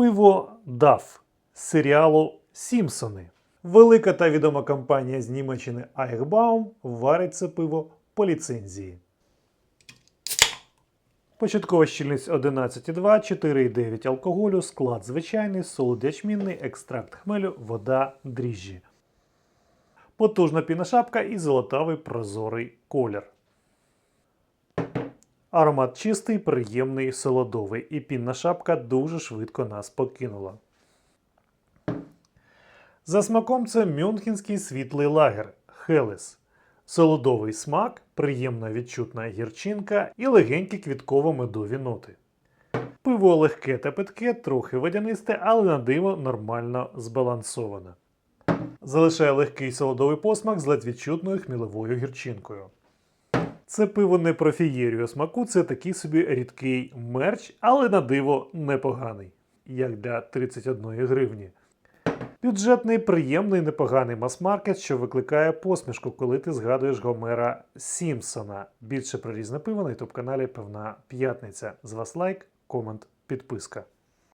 Пиво DAF з серіалу Сімпсони. Велика та відома компанія з Німеччини Eichbaum варить це пиво по ліцензії. Початкова щільність 11,2, 4,9 алкоголю, склад звичайний, солод ячмінний, екстракт хмелю, вода, дріжджі. Потужна піношапка і золотавий прозорий колір. Аромат чистий, приємний, солодовий, і пінна шапка дуже швидко нас покинула. За смаком це мюнхенський світлий лагер Хелес. Солодовий смак, приємна відчутна гірчинка і легенькі квітково-медові ноти. Пиво легке та питке, трохи водянисте, але на диво нормально збалансоване. Залишає легкий солодовий посмак з ледь відчутною хміловою гірчинкою. Це пиво не про фієрію смаку, це такий собі рідкий мерч, але на диво непоганий, як для 31 гривні. Бюджетний, приємний, непоганий мас-маркет, що викликає посмішку, коли ти згадуєш Гомера Сімпсона. Більше про різне пиво на ютуб каналі Певна П'ятниця. З вас лайк, комент, підписка.